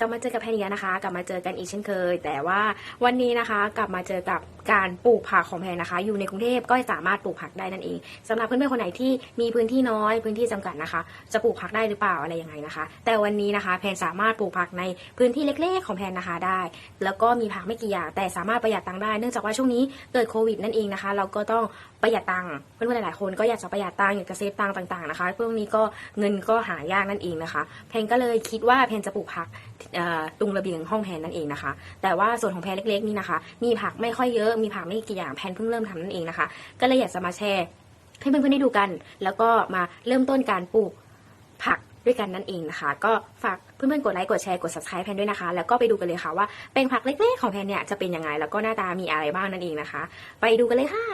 กลับมาเจอกับแพนอีกแล้นะคะ กลับมาเจอกันอีกเช่นเคย แต่ว่าวันนี้นะคะ กลับมาเจอกับการปลูกผักของแพนนะคะ อยู่ในกรุงเทพก็สามารถปลูกผักได้นั่นเองสำหรับเพื่อนๆคนไหนที่มีพื้นที่น้อยพื้นที่จำกัดนะคะ จะปลูกผักได้หรือเปล่าอะไรยังไงนะคะ แต่วันนี้นะคะ แพนสามารถปลูกผักในพื้นที่เล็ก ๆ ของแพนนะคะได้ แล้วก็มีผักไม่กี่อย่างแต่สามารถประหยัดตังค์ได้เนื่องจากว่าช่วงนี้เกิดโควิดนั่นเองนะคะ เราก็ต้องประหยัดตังค์เพื่อนๆหลายๆคนก็อยากจะประหยัดตังค์อยากจะเซฟตังค์ต่างๆนะคะพวกนี้ก็เงินก็หายากนั่นเองนะคะ แพนก็เลยคิดว่าแพนจะปลูกผักตรงระเบียงห้องแพนนั่นเองนะคะ แต่ว่าส่วนของแพนเล็กๆนี่นะคะ มีผักไม่ค่อยเยอะ มีผักไม่กี่อย่างแพนเพิ่งเริ่มทำนั่นเองนะคะ ก็เลยอยากจะมาแชร์ให้เพื่อนๆได้ดูกัน แล้วก็มาเริ่มต้นการปลูกผักด้วยกันนั่นเองนะคะ ก็ฝากเพื่อนๆกดไลค์กดแชร์กด subscribe แพนด้วยนะคะ แล้วก็ไปดูกันเลยค่ะว่าเป็นผักเล็กๆของแพนเนี่ยจะเป็นยังไงแล้วก็หน้าตามีอะไรบ้างนั่นเองนะคะ ไปดูกันเลยค่ะ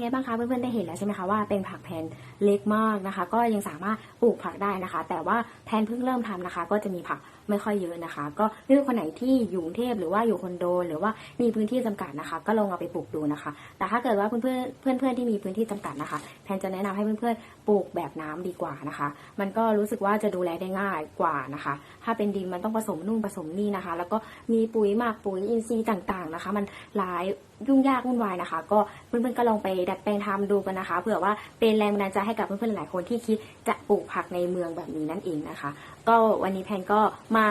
ไงบ้างคะเพื่อนๆได้เห็นแล้วใช่ไหมคะว่าเป็นผักแพนเล็กมากนะคะ ก็ยังสามารถปลูกผักได้นะคะ แต่ว่าแพนเพิ่งเริ่มทำนะคะ ก็จะมีผักไม่ค่อยเยอะนะคะ ก็เพื่อนคนไหนที่อยู่กรุงเทพหรือว่าอยู่คอนโด หรือว่ามีพื้นที่จำกัดนะคะ ก็ลองเอาไปปลูกดูนะคะ แต่ถ้าเกิดว่าเพื่อนๆเพื่อนๆที่มีพื้นที่จำกัดนะคะ แพนจะแนะนำให้เพื่อนๆปลูกแบบน้ำดีกว่านะคะ มันก็รู้สึกว่าจะดูแลได้ง่ายกว่านะคะ ถ้าเป็นดินมันต้องผสมนู่นผสมนี่นะคะ แล้วก็มีปุ๋ยหมักปุ๋ยอินทรีย์ต่างๆนะคะ มันหลาย ยุ่งยากวุ่นวายนะคะ ก็เพื่อนๆก็ลองไปดัดแปลงทำดูกันนะคะเผื่อว่าเป็นแรงบันดาลใจให้กับเพื่อนๆหลายคนที่คิดจะปลูกผักในเมืองแบบนี้นั่นเองนะคะ ก็วันนี้แพนก็มา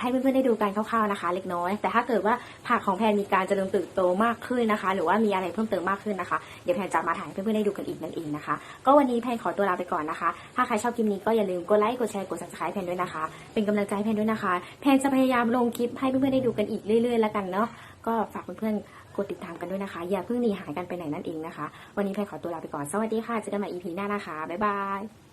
ให้เพื่อนๆได้ดูกันคร่าวๆนะคะ เล็กน้อย แต่ถ้าเกิดว่าผักของแพนมีการเจริญเติบโตมากขึ้นนะคะ หรือว่ามีอะไรเพิ่มเติมมากขึ้นนะคะ เดี๋ยวแพนจะมาถ่ายให้เพื่อนๆได้ดูกันอีกนั่นเองนะคะ ก็วันนี้แพนขอตัวลาไปก่อนนะคะ ถ้าใครชอบคลิปนี้ก็อย่าลืมกดไลค์ กดแชร์ กด subscribe แพนด้วยนะคะ เป็นกำลังใจแพนด้วยนะคะ แพนจะพยายามลงคลิปให้เพื่อนๆได้ดูกันอีกเรื่อยๆ แล้วกันเนาะ ก็ฝากเพื่อนๆ กดติดตามกันด้วยนะคะ อย่าเพิ่งหนีหายกันไปไหนนั่นเองนะคะ วันนี้แพนขอตัวลาไปก่อน สวัสดีค่ะ เจอกันใหม่ EP หน้านะคะ บ๊ายบาย